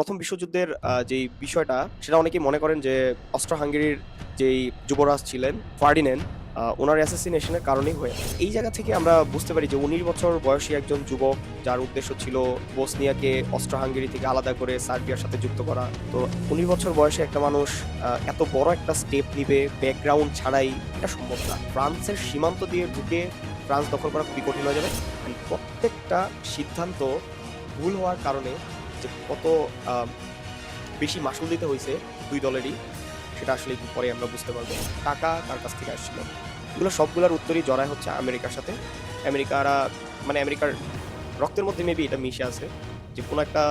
প্রথম বিশ্বযুদ্ধের যেই বিষয়টা, সেটা অনেকেই মনে করেন যে অস্ট্রো হাঙ্গেরির যেই যুবরাজ ছিলেন ফার্ডিনেন ওনার অ্যাসাসিনেশনের কারণেই হয়ে এই জায়গা থেকে আমরা বুঝতে পারি যে উনিশ বছর বয়সী একজন যুবক, যার উদ্দেশ্য ছিল বসনিয়াকে অস্ট্রো হাঙ্গেরি থেকে আলাদা করে সার্বিয়ার সাথে যুক্ত করা। তো উনিশ বছর বয়সে একটা মানুষ এত বড় একটা স্টেপ নিবে, ব্যাকগ্রাউন্ড ছাড়াই, এটা সম্ভব না। ফ্রান্সের সীমান্ত দিয়ে ঢুকে ফ্রান্স দখল করা খুবই কঠিন হয়ে যাবে। প্রত্যেকটা সিদ্ধান্ত ভুল হওয়ার কারণে যে কত বেশি মাসুল দিতে হয়েছে দুই দলেরই, সেটা আসলে একটু পরে আমরা বুঝতে পারব। টাকা তার কাছ থেকে আসছিল। এগুলো সবগুলোর উত্তরই জড়ায় হচ্ছে আমেরিকার সাথে। আমেরিকারা মানে আমেরিকার রক্তের মধ্যে মেবি এটা মিশে আছে। যে কোনো একটা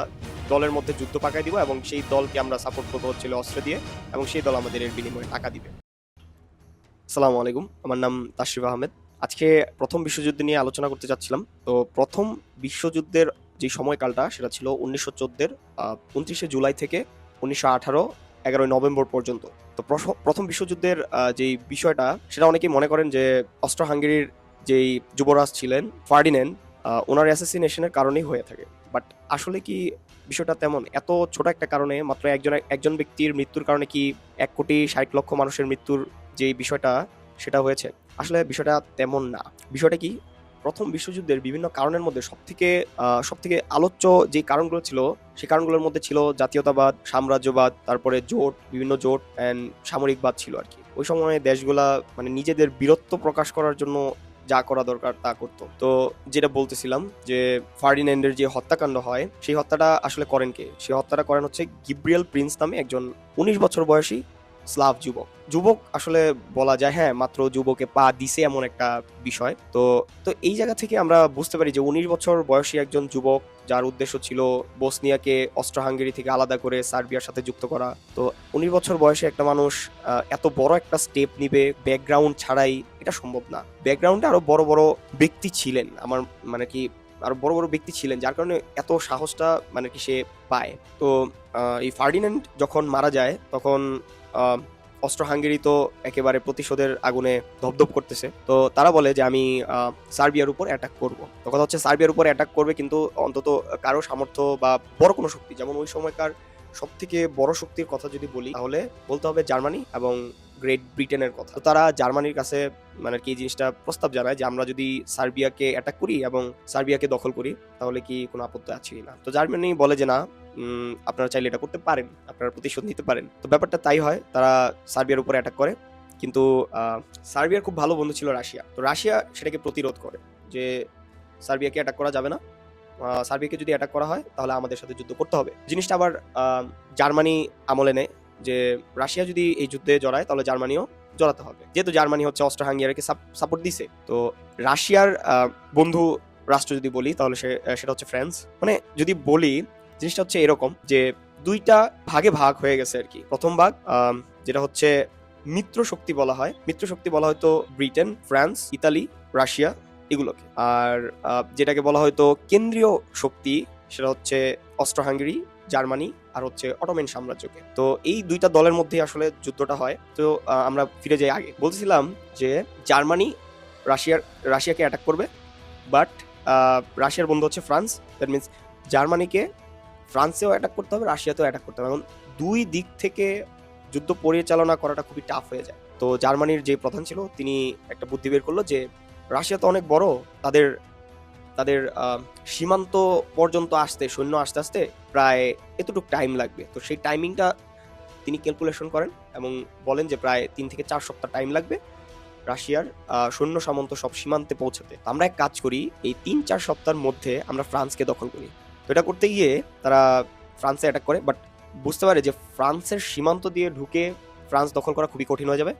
দলের মধ্যে যুদ্ধ পাকায় দিব এবং সেই দলকে আমরা সাপোর্ট করব হচ্ছিল অস্ত্র দিয়ে এবং সেই দল আমাদের এর বিনিময়ে টাকা দিবে। আসসালামু আলাইকুম, আমার নাম তাশরিফ আহমেদ। আজকে প্রথম বিশ্বযুদ্ধ নিয়ে আলোচনা করতে চাচ্ছিলাম। তো প্রথম বিশ্বযুদ্ধের যে সময়কালটা সেটা ছিল উনিশশো চোদ্দের উনত্রিশে জুলাই থেকে উনিশশো আঠারো, এগারোই নভেম্বর পর্যন্ত। তো প্রথম বিশ্বযুদ্ধের যেই বিষয়টা, সেটা অনেকেই মনে করেন যে অস্ট্রো হাঙ্গেরির যেই যুবরাজ ছিলেন ফার্ডিনেন্ড ওনার অ্যাসাসিনেশনের কারণেই হয়ে থাকে। বাট আসলে কি বিষয়টা তেমন? এত ছোট একটা কারণে মাত্র একজন একজন ব্যক্তির মৃত্যুর কারণে কি এক কোটি ষাট লক্ষ মানুষের মৃত্যুর যে বিষয়টা, সেটা হয়েছে? আসলে বিষয়টা তেমন না। বিষয়টা কি? প্রথম বিশ্বযুদ্ধের বিভিন্ন কারণের মধ্যে সব থেকে সব থেকে আলোচ্য যে কারণগুলো ছিল সেই কারণগুলোর মধ্যে ছিল জাতীয়তাবাদ, সাম্রাজ্যবাদ, তারপরে জোট, বিভিন্ন জোট অ্যান্ড সামরিকবাদ ছিল আর কি। ওই সময়ে দেশগুলা মানে নিজেদের বীরত্ব প্রকাশ করার জন্য যা করা দরকার তা করতো। তো যেটা বলতেছিলাম যে ফার্ডিনেন্ডের যে হত্যাকাণ্ড হয়, সেই হত্যাটা আসলে করেন কে? সেই হত্যাটা করেন হচ্ছে গিব্রিয়েল প্রিন্স নামে একজন উনিশ বছর বয়সী স্লাভ যুবক। যুবক আসলে বলা যায় হ্যাঁ মাত্র যুবকে পা দিছে এমন একটা বিষয়। তো তো এই জায়গা থেকে আমরা বুঝতে পারি যে উনিশ বছর বয়সী একজন যুবক যার উদ্দেশ্য ছিল বসনিয়াকে অস্ট্রো হাঙ্গেরি থেকে আলাদা করে সার্বিয়ার সাথে যুক্ত করা। তো উনিশ বছর বয়সে একটা মানুষ এত বড় একটা স্টেপ নিবে ব্যাকগ্রাউন্ড ছাড়াই এটা সম্ভব না। ব্যাকগ্রাউন্ডে আরও বড় বড় ব্যক্তি ছিলেন। আমার মানে কি, আরও বড় বড় ব্যক্তি ছিলেন যার কারণে এত সাহসটা মানে কি সে পায়। তো এই ফার্ডিনেন্ড যখন মারা যায় তখন অস্ট্রো হাঙ্গেরি তো একেবারে প্রতিশোধের আগুনে ধপধপ করতেছে। তো তারা বলে যে আমি সার্বিয়ার উপর অ্যাটাক করব। তো কথা হচ্ছে সার্বিয়ার উপর অ্যাটাক করবে কিন্তু অন্তত কারও সামর্থ্য বা বড় কোনো শক্তি, যেমন ওই সময়কার সব থেকে বড় শক্তির কথা যদি বলি, তাহলে বলতে হবে জার্মানি এবং গ্রেট ব্রিটেনের কথা। তো তারা জার্মানির কাছে মানে কি জিনিসটা প্রস্তাব জানায় যে আমরা যদি সার্বিয়াকে অ্যাটাক করি এবং সার্বিয়াকে দখল করি, তাহলে কি কোনো আপত্তি আছে না। তো জার্মানি বলে যে না আপনারা চাইলে এটা করতে পারেন, আপনারা প্রতিশোধ নিতে পারেন। তো ব্যাপারটা তাই হয়, তারা সার্বিয়ার উপরে অ্যাটাক করে। কিন্তু সার্বিয়ার খুব ভালো বন্ধু ছিল রাশিয়া। তো রাশিয়া সেটাকে প্রতিরোধ করে যে, সার্বিয়াকে অ্যাটাক করা যাবে না। সার্বিয়াকে যদি অ্যাটাক করা হয়, তাহলে আমাদের সাথে যুদ্ধ করতে হবে। জিনিসটা আবার জার্মানি আমলে নেয় যে, রাশিয়া যদি এই যুদ্ধে জড়ায়, তাহলে জার্মানিও জড়াতে হবে। যেহেতু জার্মানি হচ্ছে অস্ট্রো হাঙ্গেরিকে সাপোর্ট দিছে, তো রাশিয়ার বন্ধু রাষ্ট্র যদি বলি, তাহলে সে, সেটা হচ্ছে ফ্রান্স। মানে যদি বলি জিনিসটা হচ্ছে এরকম যে দুইটা ভাগে ভাগ হয়ে গেছে আর কি। প্রথম ভাগ যেটা হচ্ছে মিত্র শক্তি বলা হয়। মিত্র শক্তি বলা হয়তো ব্রিটেন, ফ্রান্স, ইতালি, রাশিয়া এগুলোকে। আর যেটাকে বলা হয়তো কেন্দ্রীয় শক্তি সেটা হচ্ছে অস্ট্রো হাঙ্গেরি জার্মানি আর হচ্ছে অটোমেন সাম্রাজ্যকে। তো এই দুইটা দলের মধ্যে আসলে যুদ্ধটা হয়। তো আমরা ফিরে যাই আগে। বলছিলাম যে জার্মানি রাশিয়ার, রাশিয়াকে অ্যাটাক করবে বাট রাশিয়ার বন্ধু হচ্ছে ফ্রান্স। দ্যাট মিনস জার্মানিকে ফ্রান্সেও অ্যাটাক করতে হবে, রাশিয়াতেও অ্যাটাক করতে হবে। এখন দুই দিক থেকে যুদ্ধ পরিচালনা করাটা খুবই টাফ হয়ে যায়। তো জার্মানির যে প্রধান ছিল, তিনি একটা বুদ্ধি বের করল যে, রাশিয়া তো অনেক বড়, তাদের তাদের সীমান্ত পর্যন্ত আসতে, সৈন্য আসতে আসতে প্রায় এতটুকু টাইম লাগবে। তো সেই টাইমিংটা তিনি ক্যালকুলেশন করেন এবং বলেন যে প্রায় তিন থেকে চার সপ্তাহ টাইম লাগবে রাশিয়ার সৈন্য সামন্ত সব সীমান্তে পৌঁছাতে। আমরা এক কাজ করি, এই তিন চার সপ্তাহের মধ্যে আমরা ফ্রান্সকে দখল করি। তো এটা করতে গিয়ে তারা ফ্রান্সে অ্যাটাক করে বাট বুঝতে পারে যে ফ্রান্সের সীমান্ত দিয়ে ঢুকে ফ্রান্স দখল করা খুবই কঠিন হয়ে যাবে।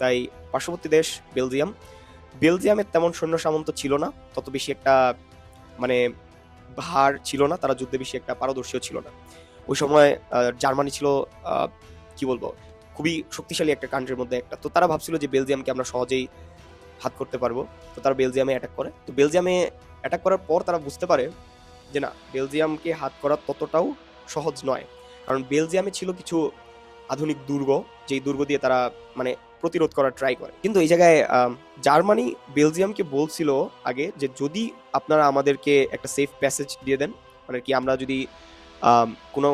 তাই পার্শ্ববর্তী দেশ বেলজিয়াম। বেলজিয়ামের তেমন সৈন্য সামন্ত ছিল না, তত বেশি একটা মানে ভার ছিল না, তারা যুদ্ধে বেশি একটা পারদর্শীও ছিল না। ওই সময় জার্মানি ছিল কি বলব, খুবই শক্তিশালী একটা কান্ট্রির মধ্যে একটা। তো তারা ভাবছিল যে বেলজিয়ামকে আমরা সহজেই হাত করতে পারব। তো তারা বেলজিয়ামে অ্যাটাক করে। তো বেলজিয়ামে অ্যাটাক করার পর তারা বুঝতে পারে যে না, বেলজিয়ামকে হাত করা ততটাও সহজ নয়। কারণ বেলজিয়ামে ছিল কিছু আধুনিক দুর্গ, যেই দুর্গ দিয়ে তারা মানে প্রতিরোধ করার ট্রাই করে। কিন্তু এই জায়গায় জার্মানি বেলজিয়ামকে বলছিল আগে যে যদি আপনারা আমাদেরকে একটা সেফ প্যাসেজ দিয়ে দেন মানে কি আমরা যদি কোনো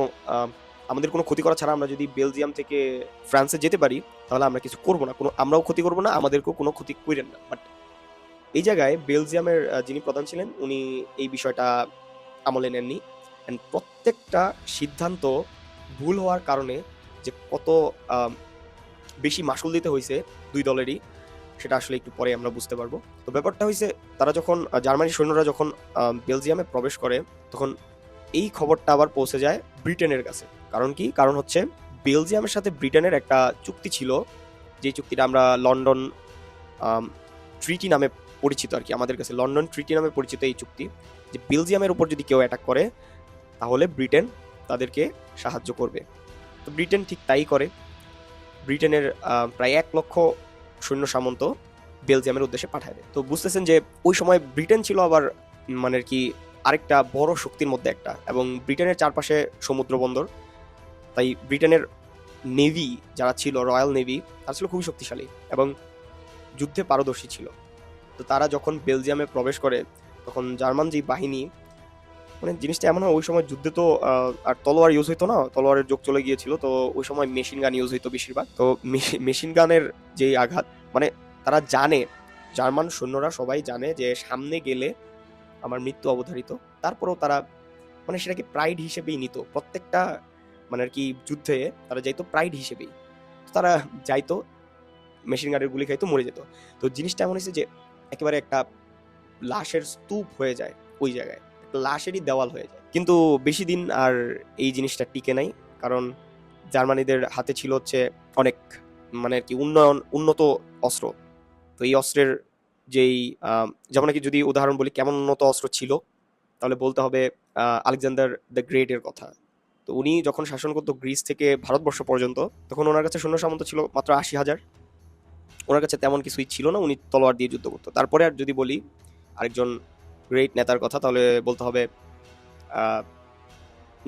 আমাদের কোনো ক্ষতি করা ছাড়া আমরা যদি বেলজিয়াম থেকে ফ্রান্সে যেতে পারি, তাহলে আমরা কিছু করব না। কোনো, আমরাও ক্ষতি করব না, আমাদেরকেও কোনো ক্ষতি করেন না। বাট এই জায়গায় বেলজিয়ামের যিনি প্রধান ছিলেন, উনি এই বিষয়টা আমলে নেননি। অ্যান্ড প্রত্যেকটা সিদ্ধান্ত ভুল হওয়ার কারণে যে কত বেশি মাসুল দিতে হয়েছে দুই দলেরই, সেটা আসলে একটু পরে আমরা বুঝতে পারব। তো ব্যাপারটা হয়েছে, তারা যখন জার্মানির সৈন্যরা যখন বেলজিয়ামে প্রবেশ করে, তখন এই খবরটা আবার পৌঁছে যায় ব্রিটেনের কাছে। কারণ কি? কারণ হচ্ছে বেলজিয়ামের সাথে ব্রিটেনের একটা চুক্তি ছিল, যে চুক্তিটা আমরা লন্ডন ট্রিটি নামে পরিচিত আর কি, আমাদের কাছে। লন্ডন ট্রিটি নামে পরিচিত এই চুক্তি। যে বেলজিয়ামের উপর যদি কেউ অ্যাটাক করে, তাহলে ব্রিটেন তাদেরকে সাহায্য করবে। তো ব্রিটেন ঠিক তাই করে। ব্রিটেনের প্রায় এক লক্ষ সৈন্য সামন্ত বেলজিয়ামের উদ্দেশ্যে পাঠায় দেয়। তো বুঝতেছেন যে ওই সময় ব্রিটেন ছিল আবার মানে কি, আরেকটা বড় শক্তির মধ্যে একটা এবং ব্রিটেনের চারপাশে সমুদ্র বন্দর। তাই ব্রিটেনের নেভি যারা ছিল, রয়্যাল নেভি, তারা ছিল খুবই শক্তিশালী এবং যুদ্ধে পারদর্শী ছিল। তো তারা যখন বেলজিয়ামে প্রবেশ করে তখন জার্মান যে বাহিনী মানে জিনিসটা এমন হয়, ওই সময় যুদ্ধে তো আর তলোয়ার ইউজ হইতো না, তলোয়ারের যোগ চলে গিয়েছিল, তো ওই সময় মেশিন গান ইউজ হইতো বেশিরভাগ। তো মেশিন গানের যেই আঘাত মানে তারা জানে, জার্মান সৈন্যরা সবাই জানে যে সামনে গেলে আমার মৃত্যু অবধারিত, তারপরেও তারা মানে সেটাকে প্রাইড হিসেবেই নিত। প্রত্যেকটা মানে আর কি যুদ্ধে তারা যাইতো প্রাইড হিসেবেই। তারা যাইতো মেশিন গানের গুলি খাইতো, মরে যেত। তো জিনিসটা এমন হয়েছে যে, একেবারে একটা লাশের স্তূপ হয়ে যায় ওই জায়গায়। লাশেরই দেওয়াল হয়ে যায়। কিন্তু বেশি দিন আর এই জিনিসটা টিকে নাই। কারণ জার্মানিদের হাতে ছিল হচ্ছে অনেক মানে আর কি উন্নয়ন, উন্নত অস্ত্র। তো এই অস্ত্রের যেই যেমন নাকি যদি উদাহরণ বলি, কেমন উন্নত অস্ত্র ছিল, তাহলে বলতে হবে আলেকজান্ডার দ্য গ্রেট এর কথা। তো উনি যখন শাসন করতো গ্রিস থেকে ভারতবর্ষ পর্যন্ত, তখন ওনার কাছে সৈন্য সামন্ত ছিল মাত্র আশি হাজার। ওনার কাছে তেমন কিছুই ছিল না, উনি তলোয়ার দিয়ে যুদ্ধ করতো। তারপরে আর যদি বলি আরেকজন গ্রেট নেতার কথা, তাহলে বলতে হবে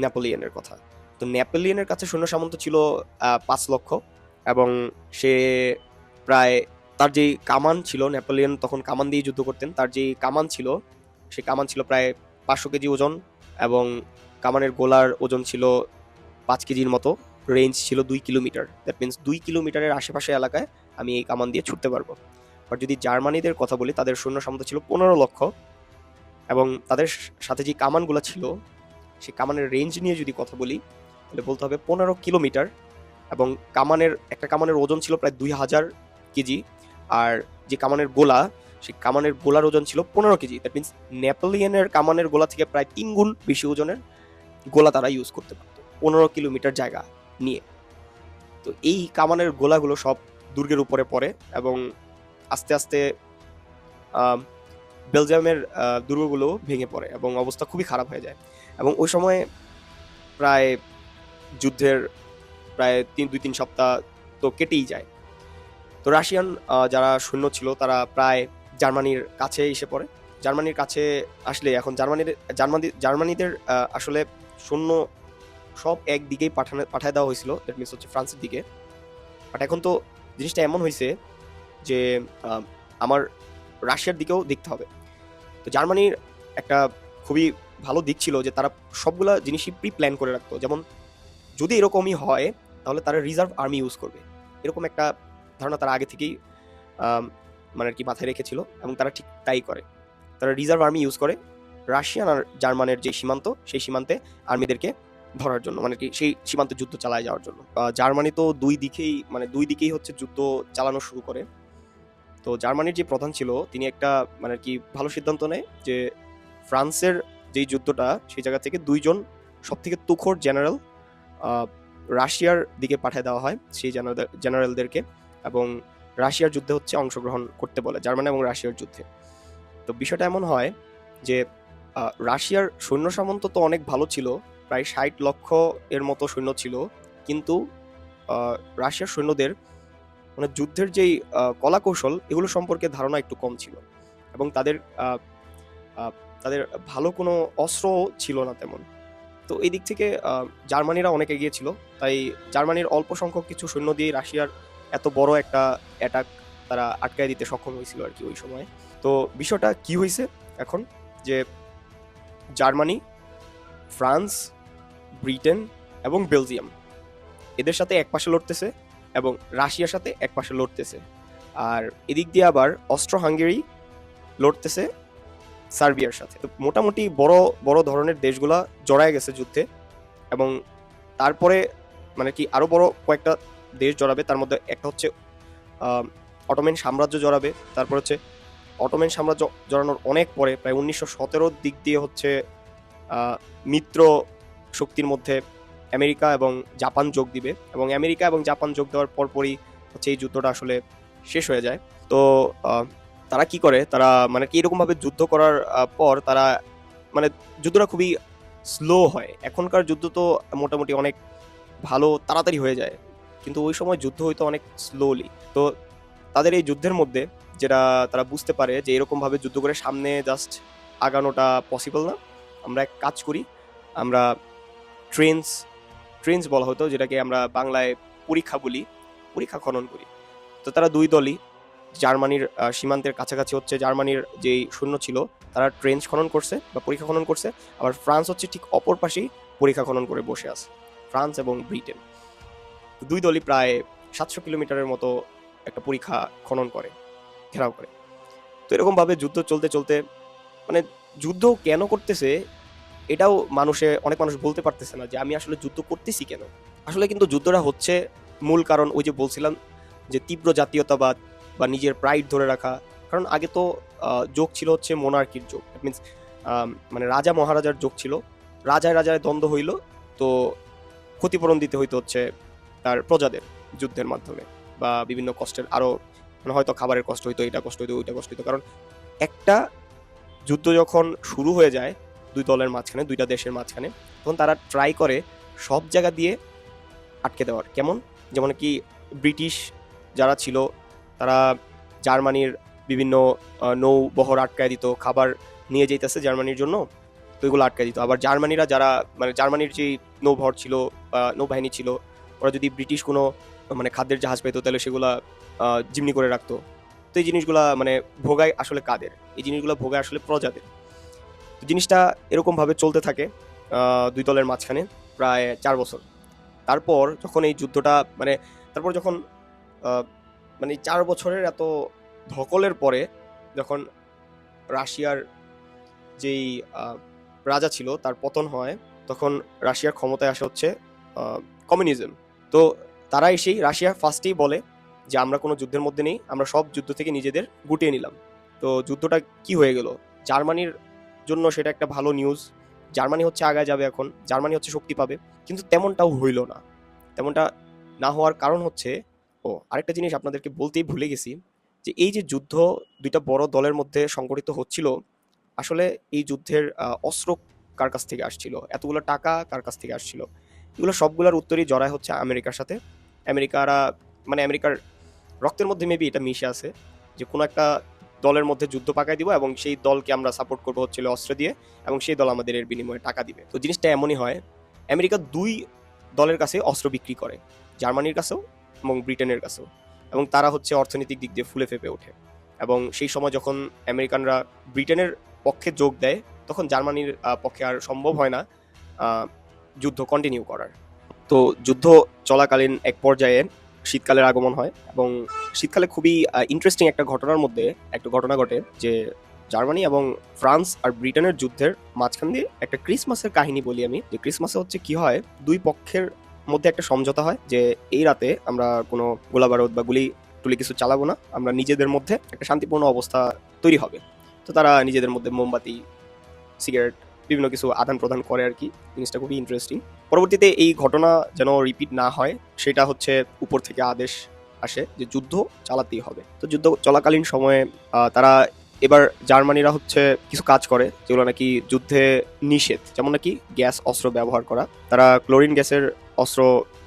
নেপোলিয়নের কথা। তো নেপোলিয়নের কাছে সৈন্য সামন্ত ছিল পাঁচ লক্ষ এবং সে প্রায় তার যেই কামান ছিল নেপোলিয়ন তখন কামান দিয়ে যুদ্ধ করতেন, তার যেই কামান ছিল সে কামান ছিল প্রায় পাঁচশো কেজি ওজন এবং কামানের গোলার ওজন ছিল পাঁচ কেজির মতো রেঞ্জ ছিল দুই কিলোমিটার। দ্যাট মিনস দুই কিলোমিটারের আশেপাশে এলাকায় আমি এই কামান দিয়ে ছুটতে পারব। আর যদি জার্মানিদের কথা বলি, তাদের সৈন্য সামন্ত ছিল পনেরো লক্ষ এবং তাদের সাথে যে কামানগুলো ছিল, সেই কামানের রেঞ্জ নিয়ে যদি কথা বলি, তাহলে বলতে হবে পনেরো কিলোমিটার এবং কামানের, একটা কামানের ওজন ছিল প্রায় দুই হাজার কেজি আর যে কামানের গোলা, সেই কামানের গোলার ওজন ছিল পনেরো কেজি। দ্যাট মিনস নেপোলিয়নের কামানের গোলা থেকে প্রায় তিন গুণ বেশি ওজনের গোলা তারা ইউজ করতে পারত, পনেরো কিলোমিটার জায়গা নিয়ে। তো এই কামানের গোলাগুলো সব দুর্গের উপরে পড়ে এবং আস্তে আস্তে বেলজিয়ামের দুর্গগুলো ভেঙে পড়ে এবং অবস্থা খুবই খারাপ হয়ে যায়। এবং ওই সময় প্রায় যুদ্ধের প্রায় তিন, দুই, তিন সপ্তাহ তো কেটেই যায়। তো রাশিয়ান যারা সৈন্য ছিল তারা প্রায় জার্মানির কাছে এসে পড়ে। জার্মানির কাছে আসলে এখন জার্মানির, জার্মানি, জার্মানিদের আসলে সৈন্য সব একদিকেই পাঠানো, পাঠায় দেওয়া হয়েছিল। দ্যাট মিনস হচ্ছে ফ্রান্সের দিকে। বাট এখন তো জিনিসটা এমন হয়েছে যে আমার রাশিয়ার দিকেও দেখতে হবে। তো জার্মানির একটা খুবই ভালো দিক ছিল যে, তারা সবগুলা জিনিসই প্রি প্ল্যান করে রাখতো। যেমন, যদি এরকমই হয়, তাহলে তারা রিজার্ভ আর্মি ইউজ করবে। এরকম একটা ধারণা তারা আগে থেকেই মানে আর কি মাথায় রেখেছিল এবং তারা ঠিক তাই করে। তারা রিজার্ভ আর্মি ইউজ করে রাশিয়ান আর জার্মানের যে সীমান্ত, সেই সীমান্তে আর্মিদেরকে ধরার জন্য মানে কি সেই সীমান্তে যুদ্ধ চালায় যাওয়ার জন্য। জার্মানি তো দুই দিকেই মানে দুই দিকেই হচ্ছে যুদ্ধ চালানো শুরু করে। তো জার্মানির যে প্রধান ছিল, তিনি একটা মানে কি, ভালো সিদ্ধান্ত নেয় যে ফ্রান্সের যেই যুদ্ধটা, সেই জায়গা থেকে দুইজন সব থেকে তুখোর জেনারেল রাশিয়ার দিকে পাঠিয়ে দেওয়া হয় সেই জেনারেলদেরকে এবং রাশিয়ার যুদ্ধে হচ্ছে অংশগ্রহণ করতে বলে, জার্মানি এবং রাশিয়ার যুদ্ধে। তো বিষয়টা এমন হয় যে রাশিয়ার সৈন্য সামন্ত তো অনেক ভালো ছিল, প্রায় ষাট লক্ষ এর মতো সৈন্য ছিল, কিন্তু রাশিয়ার সৈন্যদের মানে যুদ্ধের যেই আহ, কলাকৌশল এগুলো সম্পর্কে ধারণা একটু কম ছিল। এবং তাদের তাদের ভালো কোনো অস্ত্র ছিল না তেমন। তো এই দিক থেকে জার্মানিরা অনেক এগিয়ে ছিল। তাই জার্মানির অল্প সংখ্যক কিছু সৈন্য দিয়ে রাশিয়ার এত বড় একটা অ্যাটাক তারা আটকায় দিতে সক্ষম হয়েছিল আর কি ওই সময়। তো বিষয়টা কি হয়েছে এখন? যে জার্মানি ফ্রান্স ব্রিটেন এবং বেলজিয়াম এদের সাথে এক পাশে লড়তেছে। এবং রাশিয়ার সাথে এক পাশে লড়তেছে। আর এদিক দিয়ে আবার অস্ট্রো হাঙ্গেরি লড়তেছে সার্বিয়ার সাথে। তো মোটামুটি বড় বড় ধরনের দেশগুলা জড়ায় গেছে যুদ্ধে এবং তারপরে মানে কি আরও বড় কয়েকটা দেশ জড়াবে, তার মধ্যে একটা হচ্ছে অটোমেন সাম্রাজ্য জড়াবে, তারপর হচ্ছে অটোমেন সাম্রাজ্য জড়ানোর অনেক পরে, প্রায় উনিশশো সতেরোর দিক দিয়ে হচ্ছে মিত্র শক্তির মধ্যে আমেরিকা এবং জাপান যোগ দিবে। এবং আমেরিকা এবং জাপান যোগ দেওয়ার পরপরই হচ্ছে এই যুদ্ধটা আসলে শেষ হয়ে যায়। তো তারা কি করে? তারা মানে কি এরকমভাবে যুদ্ধ করার পর তারা মানে যুদ্ধটা খুবই স্লো হয়। এখনকার যুদ্ধ তো মোটামুটি অনেক ভালো, তাড়াতাড়ি হয়ে যায়। কিন্তু ওই সময় যুদ্ধ হইতো অনেক স্লোলি তো তাদের এই যুদ্ধের মধ্যে যেটা তারা বুঝতে পারে যে এরকমভাবে যুদ্ধ করে সামনে জাস্ট আগানোটা পসিবল না। আমরা এক কাজ করি, আমরা ট্রেন্স ট্রেন্স বলা হতো, যেটাকে আমরা বাংলায় পরীক্ষা বলি, পরীক্ষা খনন করি। তো তারা দুই দলই, জার্মানির সীমান্তের কাছাকাছি হচ্ছে জার্মানির যেই সৈন্য ছিল, তারা ট্রেঞ্চ খনন করছে বা পরীক্ষা খনন করছে, আবার ফ্রান্স হচ্ছে ঠিক অপর পাশেই পরীক্ষা খনন করে বসে আছে, ফ্রান্স এবং ব্রিটেন। দুই দলই প্রায় সাতশো কিলোমিটারের মতো একটা পরীক্ষা খনন করে, ঘেরাও করে। তো এরকমভাবে যুদ্ধ চলতে চলতে মানে যুদ্ধ কেন করতেছে এটাও মানুষে, অনেক মানুষ বলতে পারতেছে না যে আমি আসলে যুদ্ধ করতেছি কেন? আসলে কিন্তু যুদ্ধটা হচ্ছে মূল কারণ ওই যে বলছিলাম যে তীব্র জাতীয়তাবাদ বা নিজের প্রাইড ধরে রাখা। কারণ আগে তো যোগ ছিল হচ্ছে মোনার্কির যোগ। মিনস মানে রাজা মহারাজার যোগ ছিল। রাজায় রাজায় দ্বন্দ্ব হইল, তো ক্ষতিপূরণ দিতে হইতো হচ্ছে তার প্রজাদের যুদ্ধের মাধ্যমে। বা বিভিন্ন কষ্টের আরও মানে হয়তো খাবারের কষ্ট হইতো, এটা কষ্ট হইতো, ওইটা কষ্ট হইতো। কারণ একটা যুদ্ধ যখন শুরু হয়ে যায় দুই দলের মাঝখানে, দুইটা দেশের মাঝখানে, তখন তারা ট্রাই করে সব জায়গা দিয়ে আটকে দেওয়ার। কেমন? যেমন কি ব্রিটিশ যারা ছিল, তারা জার্মানির বিভিন্ন নৌ বহর আটকায় দিত, খাবার নিয়ে যেতেছে জার্মানির জন্য, তো এগুলো আটকায় দিত। আবার জার্মানিরা যারা মানে জার্মানির যে নৌবহর ছিল বা নৌবাহিনী ছিল, ওরা যদি ব্রিটিশ কোনো মানে খাদ্যের জাহাজ পেতো, তাহলে সেগুলা জিমনি করে রাখতো। তো এই জিনিসগুলা মানে ভোগায় আসলে কাদের? এই জিনিসগুলো ভোগায় আসলে প্রজাদের। তো জিনিসটা এরকমভাবে চলতে থাকে দুই দলের মাঝখানে প্রায় চার বছর। তারপর যখন এই যুদ্ধটা মানে তারপর যখন মানে চার বছরের এত ধকলের পরে যখন রাশিয়ার যেই রাজা ছিল, তার পতন হয়, তখন রাশিয়ার ক্ষমতায় আসা হচ্ছে কমিউনিজম। তো তারা এসেই রাশিয়া ফার্স্টেই বলে যে, আমরা কোনো যুদ্ধের মধ্যে নেই, আমরা সব যুদ্ধ থেকে নিজেদের গুটিয়ে নিলাম। তো যুদ্ধটা কি হয়ে গেল? জার্মানির জন্য সেটা একটা ভালো নিউজ জার্মানি হচ্ছে আগায় যাবে এখন, জার্মানি হচ্ছে শক্তি পাবে। কিন্তু তেমনটাও হইল না। তেমনটা না হওয়ার কারণ হচ্ছে, ও, আরেকটা জিনিস আপনাদেরকে বলতেই ভুলে গেছি, যে এই যে যুদ্ধ দুইটা বড় দলের মধ্যে সংগঠিত হচ্ছিল, আসলে এই যুদ্ধের অস্ত্র কার কাছ থেকে আসছিল? এতগুলো টাকা কার কাছ থেকে আসছিল? এগুলো সবগুলোর উত্তরই জড়ায় হচ্ছে আমেরিকার সাথে। আমেরিকারা মানে আমেরিকার রক্তের মধ্যে মেবি এটা মিশে আছে, যে কোনো একটা দলের মধ্যে যুদ্ধ পাকাই দিব এবং সেই দলকে আমরা সাপোর্ট করব হচ্ছিল অস্ত্র দিয়ে এবং সেই দল আমাদের এর বিনিময়ে টাকা দিবে। তো জিনিসটা এমনই হয়, আমেরিকা দুই দলের কাছে অস্ত্র বিক্রি করে, জার্মানির কাছেও এবং ব্রিটেনের কাছেও এবং তারা হচ্ছে অর্থনৈতিক দিক দিয়ে ফুলে ফেপে ওঠে এবং সেই সময় যখন আমেরিকানরা ব্রিটেনের পক্ষে যোগ দেয়, তখন জার্মানির পক্ষে আর সম্ভব হয় না যুদ্ধ কন্টিনিউ করার। তো যুদ্ধ চলাকালীন এক পর্যায়ে শীতকালের আগমন হয় এবং শীতকালে খুবই ইন্টারেস্টিং একটা ঘটনার মধ্যে একটা ঘটনা ঘটে যে জার্মানি এবং ফ্রান্স আর ব্রিটেনের যুদ্ধের মাঝখান দিয়ে একটা ক্রিসমাসের কাহিনী বলি আমি। যে ক্রিসমাসে হচ্ছে কি হয়, দুই পক্ষের মধ্যে একটা সমঝোতা হয় যে এই রাতে আমরা কোনো গোলাবারুদ বা গুলি টুলি কিছু চালাবো না, আমরা নিজেদের মধ্যে একটা শান্তিপূর্ণ অবস্থা তৈরি হবে। তো তারা নিজেদের মধ্যে মোমবাতি, সিগারেট বিভিন্ন কিছু আদান প্রদান করে আর কি, জিনিসটা খুবই ইন্টারেস্টিং পরবর্তীতে এই ঘটনা যেন রিপিট না হয়, সেটা হচ্ছে উপর থেকে আদেশ আসে যে যুদ্ধ চালাতেই হবে। তো যুদ্ধ চলাকালীন সময়ে তারা এবার জার্মানিরা হচ্ছে কিছু কাজ করে, যেগুলো নাকি যুদ্ধে নিষেধ। যেমন নাকি গ্যাস অস্ত্র ব্যবহার করা। তারা ক্লোরিন গ্যাসের অস্ত্র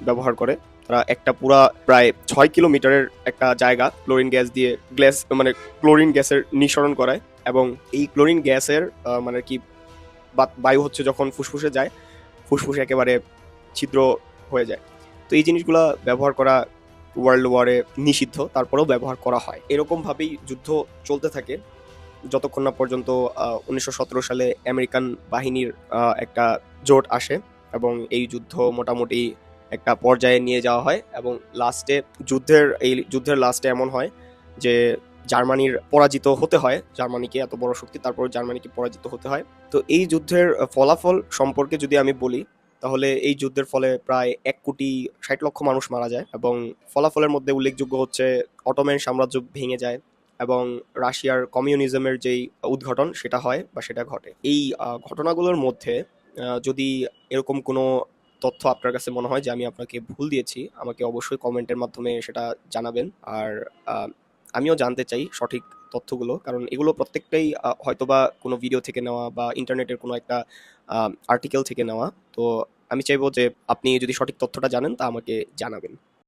ব্যবহার করে। তারা একটা পুরা প্রায় ছয় কিলোমিটারের একটা জায়গা ক্লোরিন গ্যাস দিয়ে গ্যাস মানে ক্লোরিন গ্যাসের নিঃসরণ করায়। এবং এই ক্লোরিন গ্যাসের মানে কি বায়ু হচ্ছে যখন ফুসফুসে যায়, ফুসফুসে একেবারে ছিদ্র হয়ে যায়। তো এই জিনিসগুলো ব্যবহার করা ওয়ার্ল্ড ওয়ারে নিষিদ্ধ, তারপরেও ব্যবহার করা হয়। এরকমভাবেই যুদ্ধ চলতে থাকে। যতক্ষণ না পর্যন্ত উনিশশো সতেরো সালে আমেরিকান বাহিনীর একটা জোট আসে এবং এই যুদ্ধ মোটামুটি একটা পর্যায়ে নিয়ে যাওয়া হয় এবং লাস্টে যুদ্ধের, এই যুদ্ধের লাস্টে এমন হয় যে জার্মানির পরাজিত হতে হয়, জার্মানিকে এত বড় শক্তি, তারপর জার্মানিকে পরাজিত হতে হয়। তো এই যুদ্ধের ফলাফল সম্পর্কে যদি আমি বলি, তাহলে এই যুদ্ধের ফলে প্রায় এক কোটি ষাট লক্ষ মানুষ মারা যায় এবং ফলাফলের মধ্যে উল্লেখযোগ্য হচ্ছে অটোম্যান সাম্রাজ্য ভেঙে যায় এবং রাশিয়ার কমিউনিজমের যেই উদ্ঘাটন সেটা হয় বা সেটা ঘটে। এই ঘটনাগুলোর মধ্যে যদি এরকম কোনো তথ্য আপনার কাছে মনে হয় যে আমি আপনাকে ভুল দিয়েছি, আমাকে অবশ্যই কমেন্টের মাধ্যমে সেটা জানাবেন। আর আমিও জানতে চাই সঠিক তথ্যগুলো, কারণ এগুলো প্রত্যেকটাই হয়তো হয়তোবা কোনো ভিডিও থেকে নেওয়া বা ইন্টারনেটের কোনো একটা আর্টিকেল থেকে নেওয়া। তো আমি চাইব যে আপনি যদি সঠিক তথ্যটা জানেন তা আমাকে জানাবেন।